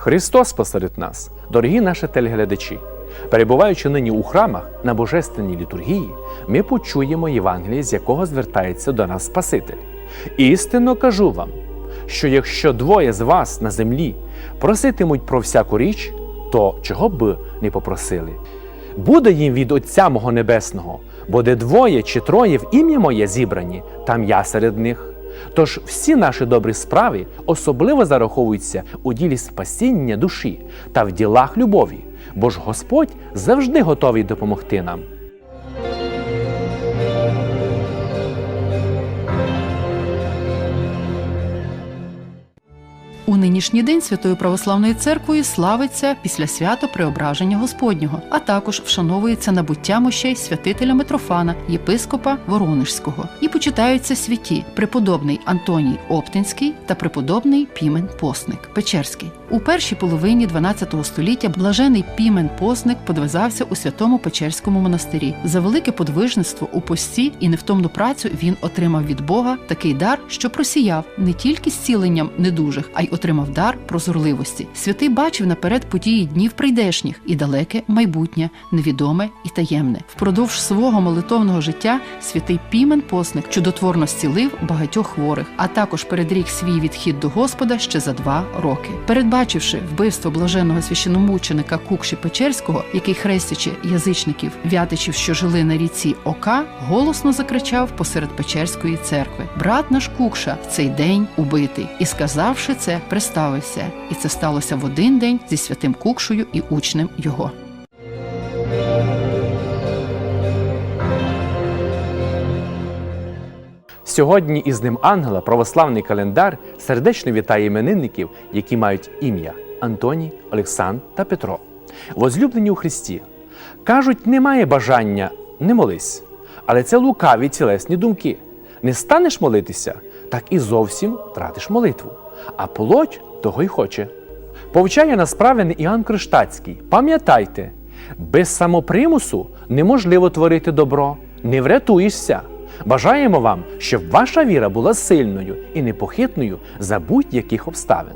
Христос посеред нас, дорогі наші телеглядачі. Перебуваючи нині у храмах на божественній літургії, ми почуємо Євангеліє, з якого звертається до нас Спаситель. Істинно кажу вам, що якщо двоє з вас на землі проситимуть про всяку річ, то чого б не попросили? Буде їм від Отця мого Небесного, бо де двоє чи троє в ім'я моє зібрані, там я серед них. Тож всі наші добрі справи особливо зараховуються у ділі спасіння душі та в ділах любові, бо ж Господь завжди готовий допомогти нам. У нинішній день Святою Православною церквою славиться після свято Преображення Господнього, а також вшановується набуття мощей святителя Митрофана, єпископа Воронежського, і почитаються святі преподобний Антоній Оптинський та преподобний Пімен Посник Печерський. У першій половині 12 століття блажений Пімен Посник подвизався у святому Печерському монастирі. За велике подвижництво у пості і невтомну працю він отримав від Бога такий дар, що просіяв не тільки зціленням недужих, а й отримав дар прозорливості. Святий бачив наперед події днів прийдешніх і далеке майбутнє, невідоме і таємне. Впродовж свого молитовного життя святий Пімен Посник чудотворно зцілив багатьох хворих, а також передрік свій відхід до Господа ще за два роки. Передбачивши вбивство блаженного священомученика Кукші Печерського, який хрестячи язичників вятичів, що жили на ріці Ока, голосно закричав посеред Печерської церкви: Брат наш Кукша в цей день убитий, і сказавши це, приставився. І це сталося в один день зі святим Кукшою і учнем його. Сьогодні із ним ангела православний календар сердечно вітає іменинників, які мають ім'я Антоній, Олександр та Петро. Возлюблені у Христі. Кажуть, немає бажання, не молись. Але це лукаві тілесні думки. Не станеш молитися, так і зовсім втратиш молитву. А плоть того й хоче. Повчає нас правильний Іоанн Криштацький. Пам'ятайте, без самопримусу неможливо творити добро, не врятуєшся. Бажаємо вам, щоб ваша віра була сильною і непохитною за будь-яких обставин.